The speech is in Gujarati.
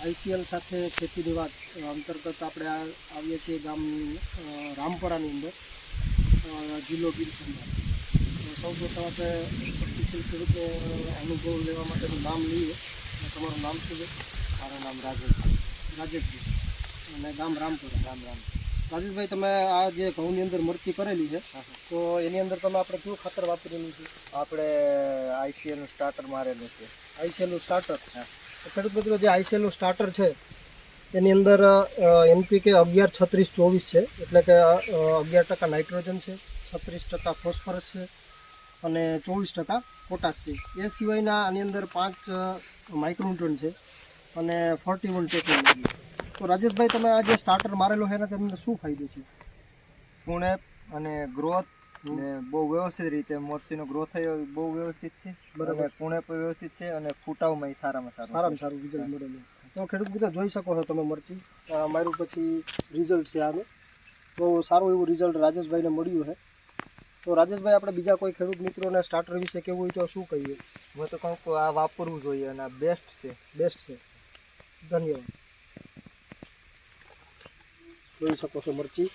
આઈસીએલ સાથે ખેતી વિભાગ અંતર્ગત આપણે આવીએ છીએ ગામ રામપરાની અંદર જિલ્લો ગીર સોમનાથ સૌ પ્રથમ આપણે પ્રગતિશીલ ખેડૂતો અનુભવ લેવા માટેનું નામ લઈએ. તમારું નામ શું છે? મારું નામ રાજેશ. રાજેશજી અને ગામ રામપુરા. રામ રામ રાજેશભાઈ તમે આ જે ઘઉંની અંદર મરચી કરેલી છે તો એની અંદર તમે આપણે કયું ખાતર વાપરેલું છે? આપણે આઈસીએલનું સ્ટાર્ટર મારેલું છે. આઈસીએલનું સ્ટાર્ટર ખેડૂત મિત્રો જે આઈસીએલનું સ્ટાર્ટર છે એની અંદર એનપીકે અગિયાર છત્રીસ ચોવીસ છે એટલે કે અગિયાર ટકા નાઇટ્રોજન છે છત્રીસ ટકા ફોસ્ફરસ છે અને ચોવીસ ટકા પોટાશ છે. એ સિવાયના આની અંદર પાંચ માઇક્રોન્યુટ્રન છે અને ફોર્ટી વન ટેકનોલોજી તો રાજેશભાઈ તમે આ જે સ્ટાર્ટર મારેલો છે એના તમને શું ફાયદો છે? પુણે અને ગ્રોથ ને બહુ વ્યવસ્થિત રીતે મોરસીનો ગ્રોથ થયો બહુ વ્યવસ્થિત છે. બરાબર. પણ વ્યવસ્થિત છે અને ફૂટાવમાં સારામાં સારું સારામાં સારું રિઝલ્ટ મળેલું તો ખેડૂત મિત્રો જોઈ શકો છો તમે મરચી. મારું પછી રિઝલ્ટ છે આનું. બહુ સારું એવું રિઝલ્ટ રાજેશભાઈને મળ્યું છે. તો રાજેશભાઈ આપણે બીજા કોઈ ખેડૂત મિત્રોને સ્ટાર્ટર વિશે કેવું હોય તો શું કહીએ? હું તો કહું આ વાપરવું જોઈએ અને આ બેસ્ટ છે. બેસ્ટ છે. ધન્યવાદ. જોઈ શકો છો મરચી